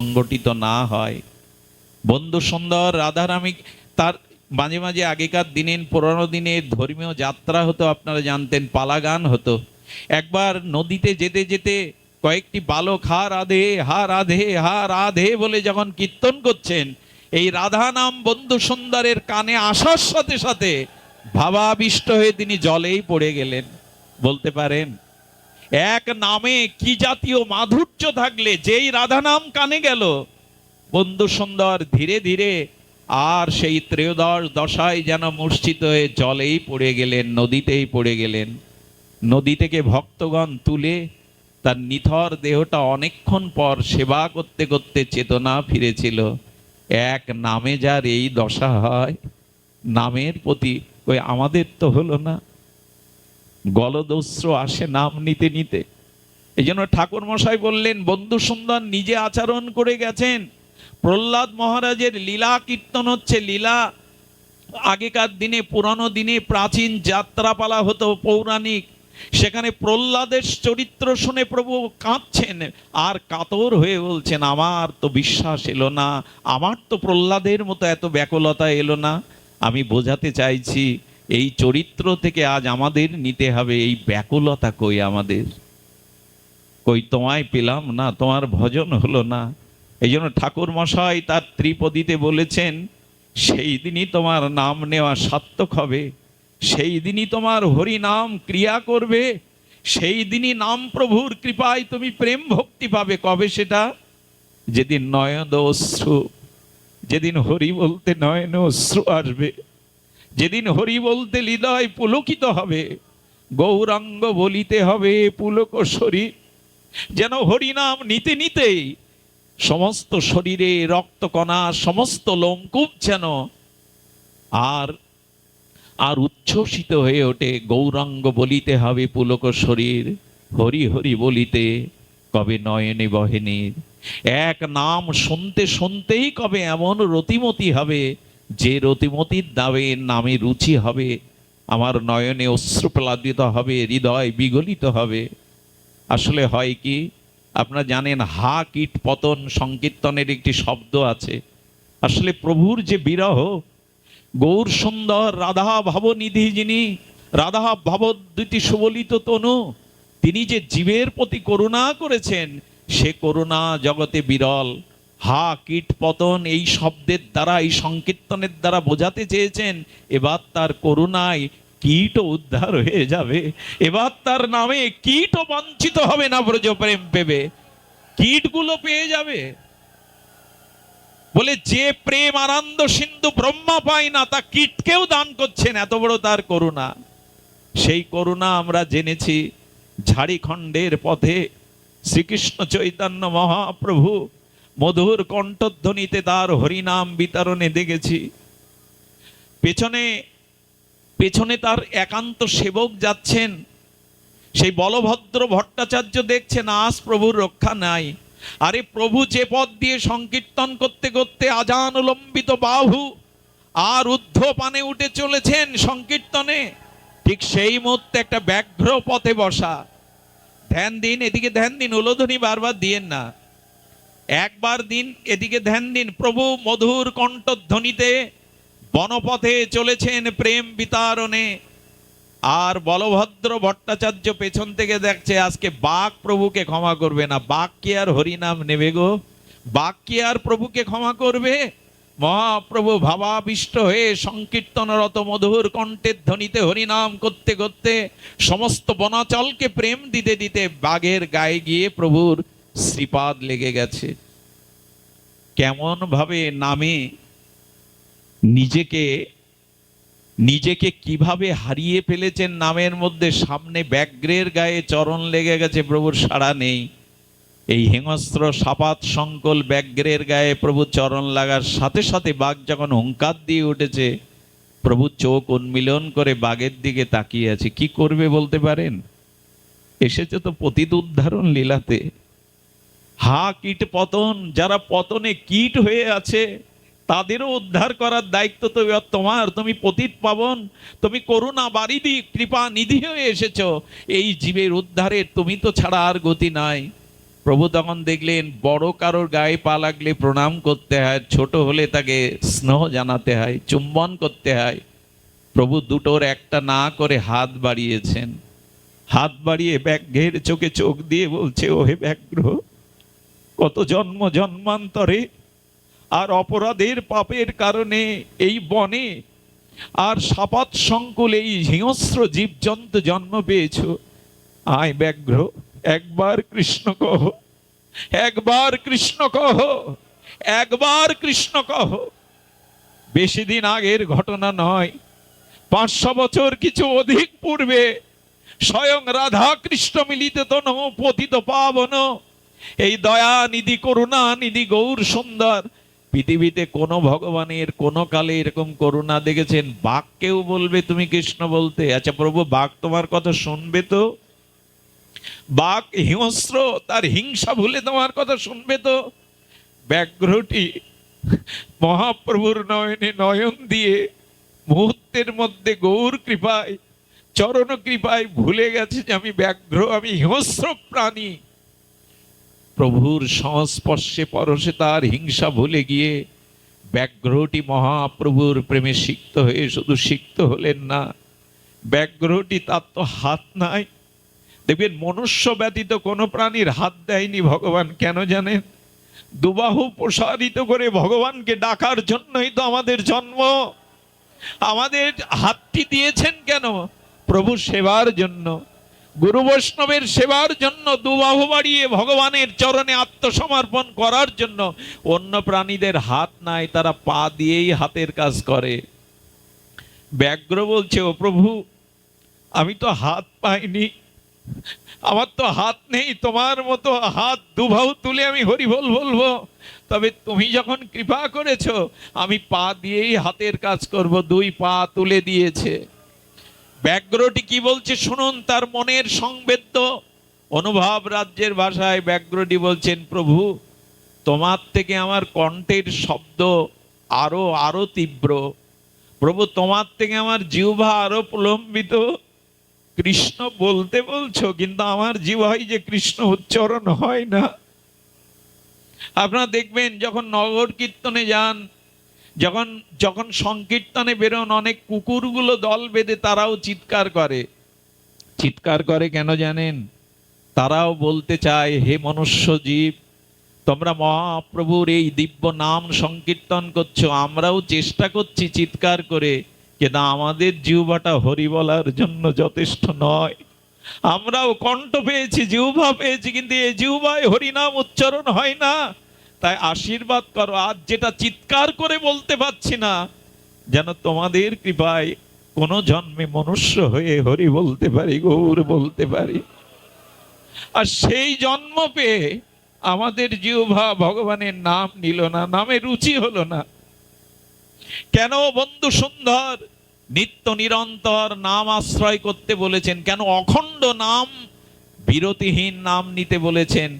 সংগঠিত না হয়। বন্ধু সুন্দর রাধারামী তার মাঝে মাঝে আগেকার দিনের, পুরনো দিনের ধর্মীয় যাত্রা হতো, আপনারা জানতেন, পালাগান হতো। একবার নদীতে যেতে যেতে কয়েকটি বালক, হা রাধে হা রাধে হা রাধে বলে যখন কীর্তন করছেন, এই রাধা নাম বন্ধু সুন্দরের কানে আসার সাথে সাথে ভাবাবিষ্ট হয়ে তিনি জলেই পড়ে গেলেন। বলতে পারেন এক নামে কি জাতীয় মাধুর্য থাকলে? যেই রাধা নাম কানে গেল। বন্ধু সুন্দর, ধীরে ধীরে আর সেই ত্রয়োদশ দশায় যেন মূর্ছিত হয়ে জলেই পড়ে গেলেন, নদীতেই পড়ে গেলেন। নদী থেকে ভক্তগণ তুলে তার নিথর দেহটা অনেকক্ষণ পর সেবা করতে করতে চেতনা ফিরেছিল। এক নামে যার এই দশা হয়, নামের প্রতি ওই আমাদের তো হলো না। গলদস্র আসে নাম নিতে নিতে। এই জন্য ঠাকুর মশাই বললেন, বন্ধু সুন্দর, নিজে আচরণ করে গেছেন। প্রহ্লাদ মহারাজের লীলা কীর্তন হচ্ছে লীলা। আগেকার দিনে, পুরানো দিনে প্রাচীন যাত্রাপালা হতো পৌরাণিক। সেখানে প্রহ্লাদের চরিত্র শুনে প্রভু কাঁদছেন, আর কাতর হয়ে বলছেন, আমার তো বিশ্বাস এলো না। আমার তো প্রহ্লাদের মতো এত ব্যাকুলতা এলো না। আমি বোঝাতে চাইছি এই চরিত্র থেকে আজ আমাদের নিতে হবে এই ব্যাকুলতা কই আমাদের? কই তোমায় পেলাম না, তোমার ভজন হলো না। এই জন্য ঠাকুর মশাই তার ত্রিপদীতে বলেছেন, সেই দিনই তোমার নাম নেওয়া সার্থক হবে। সেই দিনই তোমার হরি নাম ক্রিয়া করবে। সেই দিনই নাম প্রভুর কৃপায় তুমি প্রেম ভক্তি পাবে। কবে সেটা? যেদিন নয়ন অশ্রু, যেদিন হরি বলতে নয়ন অশ্রু আসবে। যেদিন হরি বলতে হৃদয় পুলকিত হবে, গৌরাঙ্গ বলিতে হবে পুলক শরীর। যেন হরিনাম নিতে নিতেই সমস্ত শরীরে রক্তকণা সমস্ত লোমকূপ যেন আর আর উচ্ছ্বসিত হয়ে ওঠে। গৌরাঙ্গ বলিতে হবে পুলক শরীর, হরি হরি বলিতে কবে নয়নে বহেনীর এক নাম শুনতে শুনতেই কবে এমন রতিমতি হবে যে রতিমতির দাবে নামে রুচি হবে, আমার নয়নে অশ্রুপ্লাদিত হবে, হৃদয় বিগলিত হবে। আসলে হয় কি, আপনারা জানেন হা, কীট, পতন, সংকীর্তনের একটি শব্দ আছে। আসলে প্রভুর যে বিরহ, গৌর সুন্দর রাধা ভাবনিধি যিনি, রাধা ভাবদ্যুতি সুবলিত তনু, তিনি যে জীবের প্রতি করুণা করেছেন, সে করুণা জগতে বিরল। হা কীট পতন এই শব্দের দ্বারা, এই সংকীর্তনের দ্বারা বোঝাতে চেয়েছেন, এবার তার করুণায় কীটও উদ্ধার হয়ে যাবে। এবার তার নামে কীটও বঞ্চিত হবে না, ব্রজ প্রেম পেবে। কীটগুলো পেয়ে যাবে। বলে, যে প্রেম আনন্দ সিন্ধু ব্রহ্মা পায় না, তা কীটকেও দান করছেন, এত বড় তার করুণা। সেই করুণা আমরা জেনেছি ঝাড়িখণ্ডের পথে শ্রীকৃষ্ণ চৈতন্য মহাপ্রভু মধুর কণ্ঠধ্বনিতে তার হরিনাম বিতরণে দেখেছি। পেছনে পেছনে তার একান্ত সেবক যাচ্ছেন। সেই বলভদ্র ভট্টাচার্য দেখছেন, আজ প্রভুর রক্ষা নাই। আরে প্রভু যে পথ দিয়ে সংকীর্তন করতে করতে আজান লম্বিত বাহু আর ঊর্ধ্ব পানে উঠে চলেছেন সংকীর্তনে, ঠিক সেই মুহূর্তে একটা ব্যাঘ্র পথে বসা। ধ্যান দিন, এদিকে ধ্যান দিন উলোধ্বনি বারবার দিয়েন না। একবার দিন এদিকে ধ্যান দিন। প্রভু মধুর কণ্ঠধ্বনিতে বনপথে চলেছেন প্রেম বিতারণে আর বলভদ্র ভট্টাচার্য পেছন থেকে দেখছে, আজকে বাঘ প্রভুকে ক্ষমা করবে না। বাঘ কি আর হরিনাম নেবে গো? বাঘ কি আর প্রভুকে ক্ষমা করবে? মহাপ্রভু ভাবাবিষ্ট হয়ে সংকীর্তনরত মধুর কণ্ঠের ধ্বনিতে হরিনাম করতে করতে সমস্ত বনাচলকে প্রেম দিতে দিতে বাঘের গায়ে গিয়ে প্রভুর শ্রীপাদ লেগে গেছে। কেমন ভাবে নামে নিজেকে নিজেকে কীভাবে হারিয়ে ফেলেছেন নামের মধ্যে সামনে ব্যাগ্রের গায়ে চরণ লেগে গেছে প্রভুর সাড়া নেই। এই হিংস্র সাপাত সংকল ব্যাগ্রের গায়ে প্রভু চরণ লাগার সাথে সাথে বাঘ যখন হুঙ্কার দিয়ে উঠেছে, প্রভু চোখ উন্মিলন করে বাঘের দিকে তাকিয়ে আছে। কি করবে বলতে পারেন? এসেছে তো পতিত উদ্ধারণ লীলাতে। হা কীট পতন, যারা পতনে কীট হয়ে আছে, তাদেরও উদ্ধার করার দায়িত্ব তো তোমার। তুমি পতিত পাবন, তুমি করুণা বারিদি কৃপা নিধি হয়ে এসেছ। এই জীবের উদ্ধারে তুমি তো ছাড়া আর গতি নাই। প্রভু তখন দেখলেন, বড় কারোর গায়ে পা লাগলে প্রণাম করতে হয়, ছোট হলে তাকে স্নেহ জানাতে হয়, চুম্বন করতে হয়। প্রভু দুটোর একটা না করে হাত বাড়িয়েছেন। হাত বাড়িয়ে ব্যাঘ্রের চোখে চোখ দিয়ে বলছে, ওহে ব্যাঘ্র কত জন্ম জন্মান্তরে আর অপরাধের পাপের কারণে এই বনে আর সাপাত সংকুল এই হিংস্র জীবজন্তু জন্ম পেয়েছ। আয় ব্যাঘ্র, একবার কৃষ্ণ কহ, একবার কৃষ্ণ কহ, একবার কৃষ্ণ কহ। বেশি দিন আগের ঘটনা নয়, পাঁচশো বছর কিছু অধিক পূর্বে স্বয়ং রাধা কৃষ্ণ মিলিত তন পতিত পাবন। এই দয়া নিধি, করুণা নিধি, গৌর সুন্দর। পৃথিবীতে কোন ভগবানের কোন কালে এরকম করুণা দেখেছেন? বাঘ কেউ বলবে তুমি কৃষ্ণ বলতে। আচ্ছা প্রভু বাঘ তোমার কথা শুনবে তো? বাঘ হিংস্র, তার হিংসা ভুলে তোমার কথা শুনবে তো? ব্যাঘ্রটি মহাপ্রভুর নয়নে নয়ন দিয়ে মুহূর্তের মধ্যে গৌর কৃপায়, চরণ কৃপায় ভুলে গেছে যে আমি ব্যাঘ্র, আমি হিংস্র প্রাণী। প্রভুর সংস্পর্শে পরশে তার হিংসা ভুলে গিয়ে ব্যাঘ্রটি মহাপ্রভুর প্রেমে সিক্ত হয়ে শুধু সিক্ত হলেন না, ব্যাঘ্রটি তার তো হাত নাই। দেখবেন মনুষ্য ব্যতীত কোনো প্রাণীর হাত দেয়নি ভগবান, কেন জানেন? দুবাহু প্রসারিত করে ভগবানকে ডাকার জন্যই তো আমাদের জন্ম। আমাদের হাতটি দিয়েছেন কেন? প্রভু সেবার জন্য। গুরু বৈষ্ণবের সেবার জন্য দুবাহু বাড়িয়ে ভগবানের চরণে আত্মসমর্পণ করার জন্য অন্য প্রাণীদের হাত নাই, তারা পা দিয়েই হাতের কাজ করে। ব্যাঘ্র বলছে, ও প্রভু, আমি তো হাত পাইনি, আমার তো হাত নেই, তোমার মতো হাত দুবাহু তুলে আমি হরি বল বলব। তবে তুমি যখন কৃপা করেছ, আমি পা দিয়েই হাতের কাজ করব, দুই পা তুলে দিয়েছে। ব্যাঘ্রটি কি বলছে শুনুন, তার মনের সংবেদ্য অনুভব রাজ্যের ভাষায় ব্যাঘ্রটি বলছেন, প্রভু, তোমার থেকে আমার কণ্ঠের শব্দ আরও আরও তীব্র। প্রভু, তোমার থেকে আমার জিহ্বা আরও প্রলম্বিত। কৃষ্ণ বলতে বলছো, কিন্তু আমার জিহ্বায় যে কৃষ্ণ উচ্চারণ হয় না। আপনারা দেখবেন, যখন নগর কীর্তনে যান যখন যখন সংকীর্তনে বেরোন, অনেক কুকুরগুলো দল বেঁধে তারাও চিৎকার করে। চিৎকার করে কেন জানেন? তারাও বলতে চায়, হে মনুষ্য জীব, তোমরা মহাপ্রভুর এই দিব্য নাম সংকীর্তন করছ। আমরাও চেষ্টা করছি চিৎকার করে, কিন্তু আমাদের জিহ্বাটা হরি বলার জন্য যথেষ্ট নয়। আমরাও কণ্ঠ পেয়েছি, জিহ্বা পেয়েছি, কিন্তু এই জিহ্বায় হরিনাম উচ্চারণ হয় না। তাই আশীর্বাদ করো। আজ যেটা চিৎকার করে বলতে পারছি না, যেন তোমাদের কৃপায় কোন জন্মে মনুষ্য হয়ে হরি বলতে পারি, গৌর বলতে পারি। আর সেই জন্ম পেয়ে আমাদের জিহ্বা ভগবানের নাম নিল না, নামে রুচি হলো না। কেন বন্ধু সুন্দর, নিত্য নিরন্তর নাম আশ্রয় করতে বলেছেন? কেন অখণ্ড নাম বিরতিহীন নাম নিতে বলেছেন,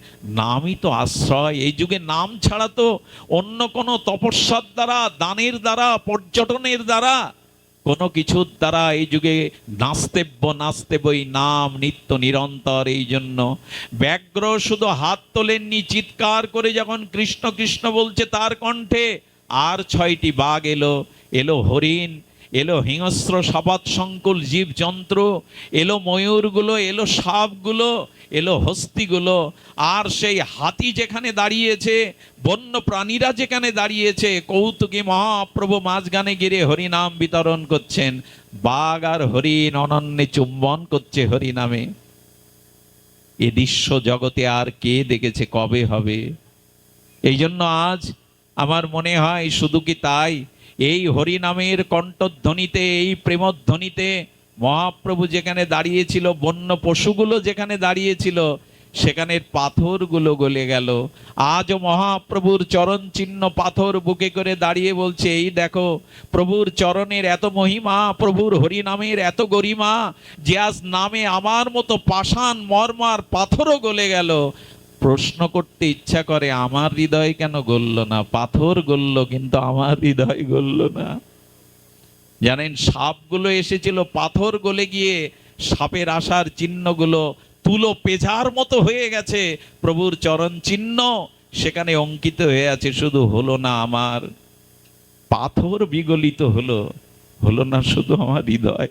নামই তো আশ্রয়। এই যুগে নাম ছাড়া তো অন্য কোনো তপস্যার দ্বারা, দানের দ্বারা, পর্যটনের দ্বারা কোনো কিছুর দ্বারা এই যুগে নাস্তেব্য নাস্তেবই নাম নিত্য নিরন্তর। এই জন্য ব্যাঘ্র শুধু হাত তোলেননি, চিৎকার করে যখন কৃষ্ণ কৃষ্ণ বলছে তার কণ্ঠে, আর ছয়টি বাঘ এলো এলো হরিণ এলো হিংস্র সাপাত সংকুল জীবযন্ত্র, এলো ময়ূরগুলো, এলো সাপগুলো, এলো হস্তিগুলো, আর সেই হাতি যেখানে দাঁড়িয়েছে, বন্য প্রাণীরা যেখানে দাঁড়িয়েছে, কৌতুকী মহাপ্রভু মাঝগানে গিরে হরিনাম বিতরণ করছেন। বাঘ আর হরিণ অনন্যে চুম্বন করছে হরিনামে। এ দৃশ্য জগতে আর কে দেখেছে, কবে হবে? এই জন্য আজ আমার মনে হয় শুধু কি তাই এই হরিনামের কণ্ঠধ্বনিতে, এই প্রেমধ্বনিতে মহাপ্রভু যেখানে দাঁড়িয়েছিল, বন্য পশুগুলো যেখানে দাঁড়িয়েছিল, সেখানের পাথরগুলো গলে গেল। আজও মহাপ্রভুর চরণ চিহ্ন পাথর বুকে করে দাঁড়িয়ে বলছে, এই দেখো, প্রভুর চরণের এত মহিমা, প্রভুর হরিনামের এত গরিমা, যে আজ নামে আমার মতো পাষাণ মর্মার পাথরও গলে গেল। প্রশ্ন করতে ইচ্ছা করে, আমার হৃদয় কেন গলল না? পাথর গলল, কিন্তু আমার হৃদয় গলল না। জানেন, সাপগুলো এসেছিল, পাথর গলে গিয়ে সাপের আসার চিহ্নগুলো তুলো পেজার মতো হয়ে গেছে। প্রভুর চরণ চিহ্ন সেখানে অঙ্কিত হয়ে আছে, শুধু হলো না আমার পাথর বিগলিত হলো হলো না শুধু আমার হৃদয়।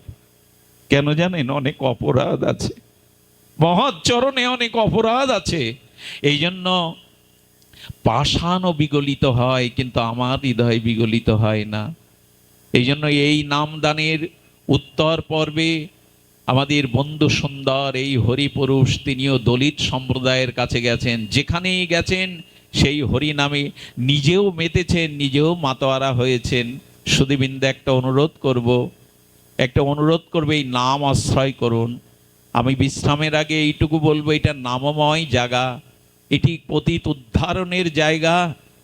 কেন জানেন, অনেক অপরাধ আছে। মহৎ চরণে অনেক অপরাধ আছে। এই জন্য পাষাণও বিগলিত হয়, কিন্তু আমার হৃদয় বিগলিত হয় না। এই জন্য এই নামদানের উত্তর পর্বে আমাদের বন্ধু সুন্দর, এই হরিপুরুষ, তিনিও দলিত সম্প্রদায়ের কাছে গেছেন। যেখানেই গেছেন, সেই হরি নামে নিজেও মেতেছেন, নিজেও মাতোয়ারা হয়েছেন। সুদীবিন্দু একটা অনুরোধ করব, একটা অনুরোধ করবে, এই নাম আশ্রয় করুন। আমি বিশ্রামের আগে এইটুকু বলব, এটা নামময় জায়গা। এটি পতিত উদ্ধারণের জায়গা,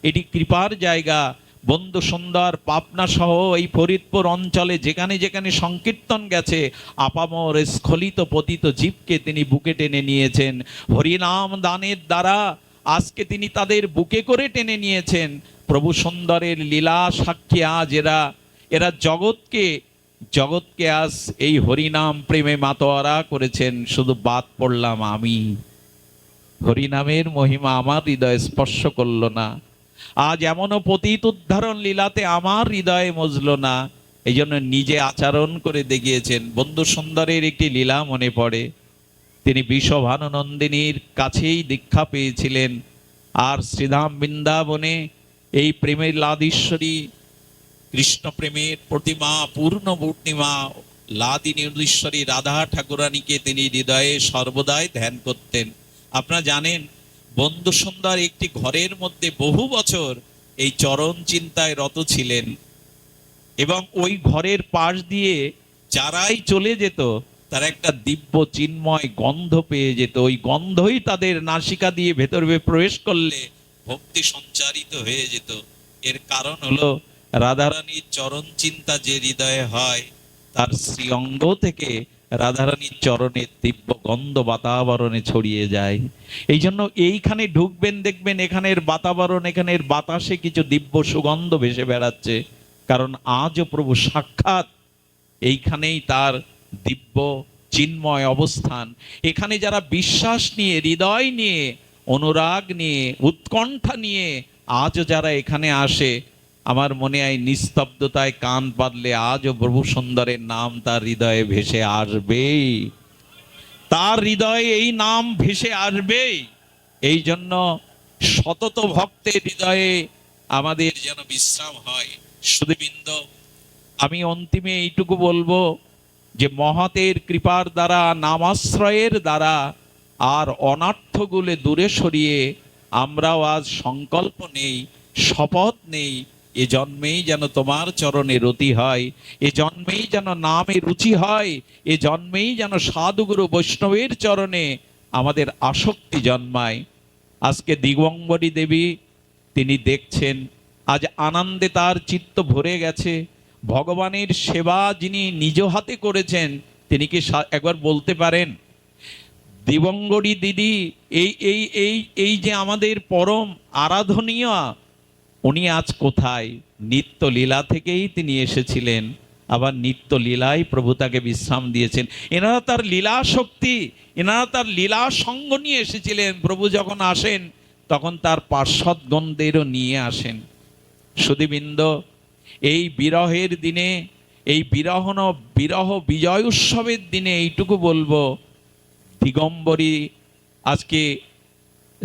এটি কৃপার জায়গা। বন্ধু সুন্দর পাবনা সহ এই ফরিদপুর অঞ্চলে যেখানে যেখানে সংকীর্তন গেছে, আপামর স্খলিত পতিত জীবকে তিনি বুকে টেনে নিয়েছেন। হরিনাম দানের দ্বারা আজকে তিনি তাদের বুকে করে টেনে নিয়েছেন। প্রভু সুন্দরের লীলা সাক্ষী আজ এরা এরা জগৎকে জগৎকে আজ এই হরিনাম প্রেমে মাতোয়ারা করেছেন। শুধু বাদ পড়লাম আমি। হরিনামের মহিমা আমার হৃদয় স্পর্শ করল না। আজ এমনও পতিত উদ্ধারণ লীলাতে আমার হৃদয়ে মজলো না। এই জন্য নিজে আচরণ করে দেখিয়েছেন, বন্ধু সুন্দরের একটি লীলা মনে পড়ে। তিনি বিষভানুনন্দিনীর কাছেই দীক্ষা পেয়েছিলেন। আর শ্রীধাম বৃন্দাবনে এই প্রেমের লাদীশ্বরী কৃষ্ণ প্রেমের প্রতিমা, পূর্ণ পূর্ণিমা ঈশ্বরী রাধা ঠাকুরানীকে তিনি হৃদয়ে সর্বদাই ধ্যান করতেন। আপনারা জানেন, বন্ধু সুন্দর একটি ঘরের মধ্যে বহু বছর এই চরণ চিন্তায় রত ছিলেন। এবং ওই ঘরের পাশ দিয়ে যারাই চলে যেত, তারা একটা দিব্য চিন্ময় গন্ধ পেয়ে যেত। ওই গন্ধই তাদের নাসিকা দিয়ে ভেতরে প্রবেশ করলে ভক্তি সঞ্চারিত হয়ে যেত। এর কারণ হলো, রাধারানীর চরণ চিন্তা যে হৃদয়ে হয়, তার শ্রীঅঙ্গ থেকে রাধারানীর চরণের দিব্য গন্ধ বাতাবরণে ছড়িয়ে যায়। এই জন্য এইখানে ঢুকবেন, দেখবেন এখানের বাতাবরণ, এখানের বাতাসে কিছু দিব্য সুগন্ধ ভেসে বেড়াচ্ছে। কারণ আজও প্রভু সাক্ষাৎ। এইখানেই তার দিব্য চিন্ময় অবস্থান। এখানে যারা বিশ্বাস নিয়ে, হৃদয় নিয়ে, অনুরাগ নিয়ে, উৎকণ্ঠা নিয়ে আজও যারা এখানে আসে আমার মনে হয় নিস্তব্ধতায় কান পাতলে আজও প্রভু সুন্দরের নাম তার হৃদয়ে ভেসে আসবেই তার হৃদয়ে এই নাম ভেসে আসবেই এই জন্য শতত ভক্তের হৃদয়ে আমাদের যেন বিশ্রাম হয়। সুদীবৃন্দ আমি অন্তিমে এইটুকু বলব যে মহতের কৃপার দ্বারা, নামাশ্রয়ের দ্বারা আর অনার্থগুলো দূরে সরিয়ে আমরাও আজ সংকল্প নেই, শপথ নেই এ জন্মেই যেন তোমার চরণে রতি হয়, এ জন্মেই যেন নামে রুচি হয়, এ জন্মেই যেন সাধুগুরু বৈষ্ণবের চরণে আমাদের আসক্তি জন্মায়। আজকে দিগম্বরী দেবী, তিনি দেখছেন, আজ আনন্দে তার চিত্ত ভরে গেছে। ভগবানের সেবা যিনি নিজ হাতে করেছেন, তিনি কি একবার বলতে পারেন? দিবঙ্গরী দিদি, এই এই এই এই যে আমাদের পরম আরাধনীয় উনি আজ কোথায়? নিত্য লীলা থেকেই তিনি এসেছিলেন। আবার নিত্য লীলায় প্রভু তাকে বিশ্রাম দিয়েছেন। এনারা তার লীলা শক্তি এনারা তার লীলা সঙ্গ নিয়ে এসেছিলেন। প্রভু যখন আসেন, তখন তার পার্শ্বদগণদেরও নিয়ে আসেন। সুদীবৃন্দ এই বিরহের দিনে, এই বিরহন বিরহ বিজয় উৎসবের দিনে এইটুকু বলব। দিগম্বরী আজকে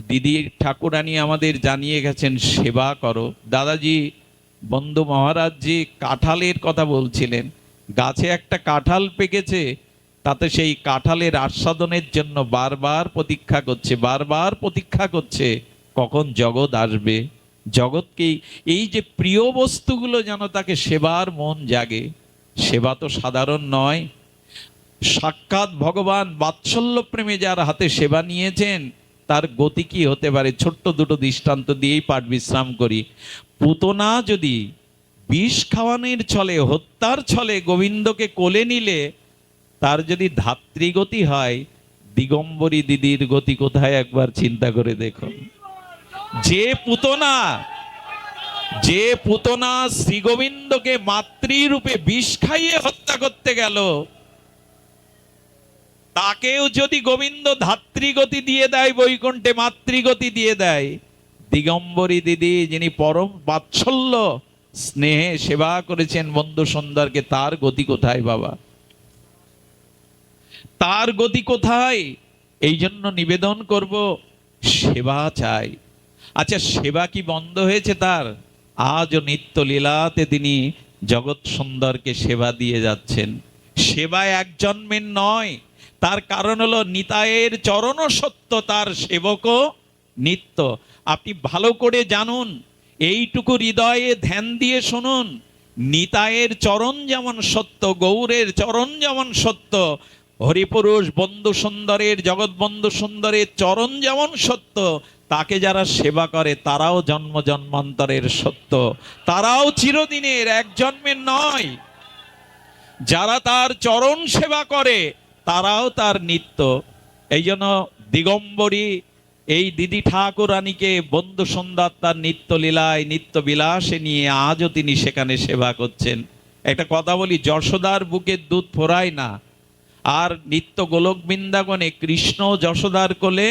দিদি ঠাকুরানী আমাদের জানিয়ে গেছেন, সেবা করো। দাদাজি, বন্ধু মহারাজজি কাঁঠালের কথা বলছিলেন। গাছে একটা কাঁঠাল পেকেছে, তাতে সেই কাঁঠালের আস্বাদনের জন্য বারবার প্রতীক্ষা করছে, বারবার প্রতীক্ষা করছে, কখন জগৎ আসবে? জগৎকেই এই যে প্রিয় বস্তুগুলো যেন তাকে সেবার মন জাগে, সেবা তো সাধারণ নয়। সাক্ষাৎ ভগবান বাৎসল্য প্রেমে যার হাতে সেবা নিয়েছেন তার গতি কি হতে পারে? ছোট্ট দুটো দৃষ্টান্ত দিয়েই পাঠ বিশ্রাম করি। পুতনা যদি বিষ খাওয়ানোর ছলে, হত্যার ছলে গোবিন্দকে কোলে নিলে, তার যদি ধাত্রীগতি হয়, দিগম্বরী দিদির গতি কোথায় একবার চিন্তা করে দেখুন। যে পুতনা যে পুতনা শ্রীগোবিন্দকে মাতৃরূপে বিষ খাইয়ে হত্যা করতে গেল তাকেও যদি গোবিন্দ ধাত্রীগতি দিয়ে দেয়, বৈকুণ্ঠে মাতৃগতি দিয়ে দেয়, দিগম্বরী দিদি যিনি পরম বাৎসল্য, স্নেহে সেবা করেছেন বন্ধু সুন্দরকে, তার গতি কোথায় বাবা? তার গতি কোথায়? এই জন্য নিবেদন করব, সেবা চাই। আচ্ছা সেবা কি বন্ধ হয়েছে তার? আজও নিত্য লীলাতে তিনি জগৎ সুন্দরকে সেবা দিয়ে যাচ্ছেন। সেবা এক জন্মের নয় তার কারণ হলো নিতায়ের চরণ সত্য, তার সেবকও নিত্য। আপনি ভালো করে জানুন, এইটুকু হৃদয়ে ধ্যান দিয়ে শুনুন নিতায়ের চরণ যেমন সত্য, গৌরের চরণ যেমন সত্য, হরিপুরুষ বন্ধু সুন্দরের, জগৎ বন্ধু সুন্দরের চরণ যেমন সত্য, তাকে যারা সেবা করে তারাও জন্ম জন্মান্তরের সত্য। তারাও চিরদিনের এক জন্মের নয়। যারা তার চরণ সেবা করে তারাও তার নিত্য। এই জন্য দিগম্বরী এই দিদি ঠাকুরানীকে বন্ধু সুন্দর তার নিত্য লীলায়, নিত্য বিলাসে নিয়ে আজও তিনি সেখানে সেবা করছেন। একটা কথা বলি, যশোদার বুকে দুধ ফোরায় না। আর নিত্য গোলক বৃন্দাবনে কৃষ্ণ যশোদার কোলে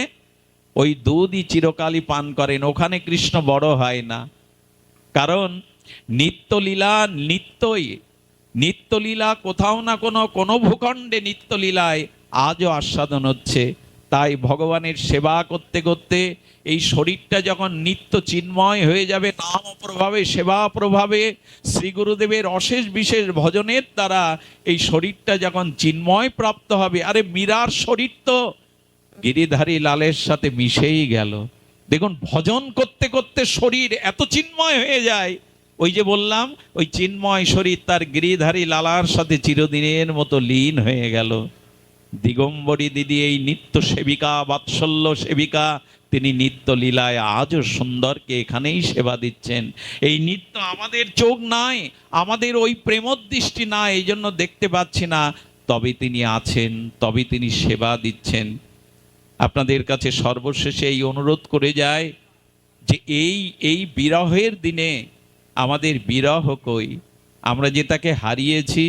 ওই দুধই চিরকালই পান করেন, ওখানে কৃষ্ণ বড় হয় না। কারণ নিত্যলীলা নিত্যই নিত্যলীলা কোথাও না কোনো কোনো ভূখণ্ডে নিত্যলীলায় আজও আস্বাদন হচ্ছে। তাই ভগবানের সেবা করতে করতে এই শরীরটা যখন নিত্য চিন্ময় হয়ে যাবে, নাম প্রভাবে, সেবা প্রভাবে, শ্রী গুরুদেবের অশেষ বিশেষ ভজনের দ্বারা এই শরীরটা যখন চিন্ময় প্রাপ্ত হবে, আরে মীরার শরীর তো গিরিধারী লালের সাথে মিশেই গেল। দেখুন, ভজন করতে করতে শরীর এত চিন্ময় হয়ে যায় ওই যে বললাম, ওই চিন্ময় শরীর তার গিরিধারী লালার সাথে চিরদিনের মতো লীন হয়ে গেল। দিগম্বরী দিদি এই নিত্য সেবিকা, বাৎসল্য সেবিকা, তিনি নিত্য লীলায় আজও সুন্দরকে এখানেই সেবা দিচ্ছেন। এই নিত্য আমাদের চোখ নাই, আমাদের ওই প্রেমদৃষ্টি নাই, এই জন্য দেখতে পাচ্ছি না। তবে তিনি আছেন, তবে তিনি সেবা দিচ্ছেন। আপনাদের কাছে সর্বশেষে এই অনুরোধ করে যায় যে এই এই বিরহের দিনে আমাদের বিরহ কই? আমরা যে তাকে হারিয়েছি,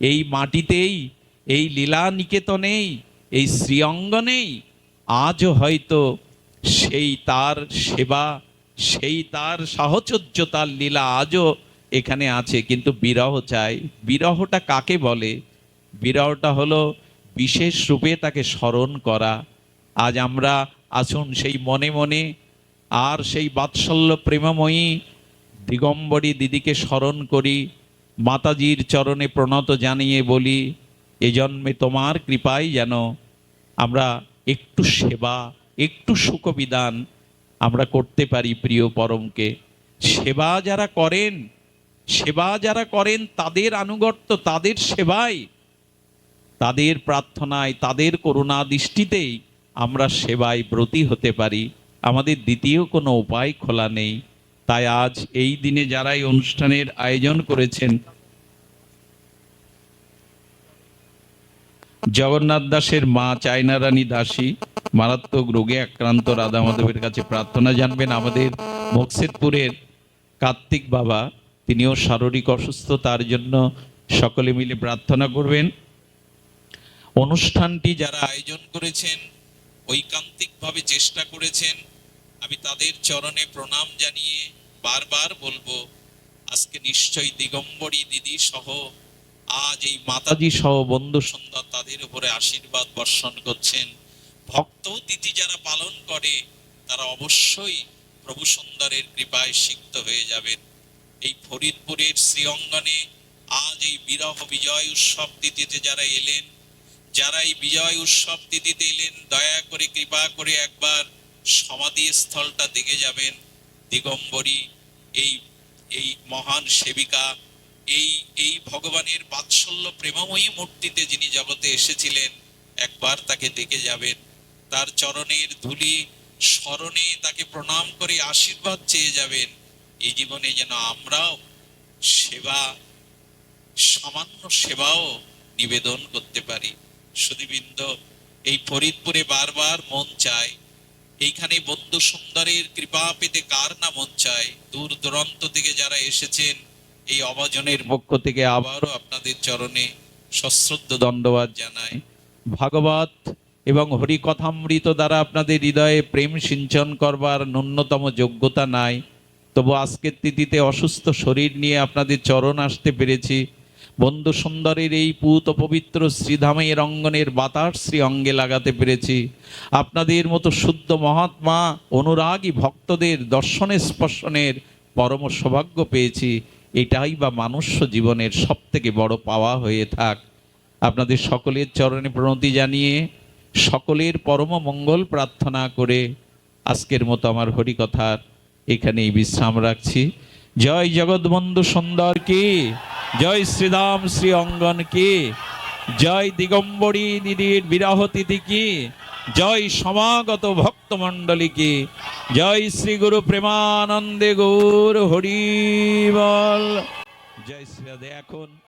এই মাটিতেই, এই লীলা নিকেতনেই এই শ্রীঅঙ্গনেই, আজও হয়তো সেই তার সেবা, সেই তার সাহচর্য তার লীলা আজও এখানে আছে। কিন্তু বিরহ চাই। বিরহটা কাকে বলে? বিরহটা হলো বিশেষ রূপে তাকে স্মরণ করা। আজ আমরা আসুন সেই মনে মনে আর সেই বাৎসল্য প্রেমময়ী দিগম্বরী দিদিকে স্মরণ করি, মাতাজির চরণে প্রণত জানিয়ে বলি, এ জন্মে তোমার কৃপায় যেন আমরা একটু সেবা, একটু সুখবিধান আমরা করতে পারি প্রিয় পরমকে। সেবা যারা করেন, সেবা যারা করেন তাদের আনুগত্য, তাদের সেবায় তাদের প্রার্থনায়, তাদের করুণা দৃষ্টিতেই আমরা সেবায় ব্রতী হতে পারি। আমাদের দ্বিতীয় কোনো উপায় খোলা নেই। তাই আজ এই দিনে যারা এই অনুষ্ঠানের আয়োজন করেছেন, জগন্নাথ দাসের মা চায়না রানী দাসী মারাত্মক রোগে আক্রান্ত রাধা মাধবের কাছে প্রার্থনা জানবেন। আমাদের মুকসেদপুরের কার্তিক বাবা, তিনিও শারীরিক অসুস্থ, তার জন্য সকলে মিলে প্রার্থনা করবেন। অনুষ্ঠানটি যারা আয়োজন করেছেন, ঐকান্তিকভাবে চেষ্টা করেছেন, আমি তাদের চরণে প্রণাম জানিয়ে বারবার বলব, আজকে নিশ্চয়ই দিগম্বরী দিদি সহ, আজ এই মাতাজি সহ বন্ধু সুন্দর তাদের উপরে আশীর্বাদ বর্ষণ করছেন। ভক্ত তিথি যারা পালন করে, তারা অবশ্যই প্রভু সুন্দরের কৃপায় সিক্ত হয়ে যাবেন। এই ফরিদপুরের শ্রীঅঙ্গনে আজ এই বিরহ বিজয় উৎসব তিথিতে যারা এলেন, যারা এই বিজয় উৎসব তিথিতে এলেন, দয়া করে কৃপা করে একবার সমাধি স্থলটা দেখে যাবেন। দিগম্বরী, এই এই মহান সেবিকা, এই এই ভগবানের বাৎসল্য প্রেমময়ী মূর্তিতে যিনি জগতে এসেছিলেন, একবার তাকে দেখে যাবেন। তার চরণের ধুলি স্মরণে তাকে প্রণাম করে আশীর্বাদ চেয়ে যাবেন। এই জীবনে যেন আমরাও সেবা, সামান্য সেবাও নিবেদন করতে পারি। সুদীবৃন্দ এই ফরিদপুরে বারবার মন চায় এইখানে বন্ধু সুন্দরের কৃপা পেতে কার না মন চায়? দূর দূরান্ত থেকে যারা এসেছেন, এই অবাজনের পক্ষ থেকে আবারও আপনাদের চরণে সশ্রদ্ধ দণ্ডবাদ জানায় ভাগবত এবং হরিকথামৃত দ্বারা আপনাদের হৃদয়ে প্রেম সিঞ্চন করবার ন্যূনতম যোগ্যতা নাই। তবু আজকের তিথিতে অসুস্থ শরীর নিয়ে আপনাদের চরণ আসতে পেরেছি। বন্ধু সুন্দরের এই পুত পবিত্র শ্রীধামের অঙ্গনের বাতাস শ্রী অঙ্গে লাগাতে পেরেছি। আপনাদের মতো শুদ্ধ মহাত্মা, অনুরাগী ভক্তদের দর্শনে স্পর্শনের পরম সৌভাগ্য পেয়েছি। এটাই বা মানুষ্য জীবনের সব থেকে বড় পাওয়া হয়ে থাক। আপনাদের সকলের চরণে প্রণতি জানিয়ে সকলের পরম মঙ্গল প্রার্থনা করে আজকের মতো আমার হরিকথার এখানেই বিশ্রাম রাখছি। জয় জগৎবন্ধু সুন্দর কি জয় শ্রীরাম শ্রী অঙ্গন কি? জয় দিগম্বরী দিদির বিরাহ তিথি কি? জয় সমাগত ভক্তমণ্ডলী কি? জয় শ্রী গুরু প্রেমানন্দে গৌর হরিবল। জয় শ্রী এখন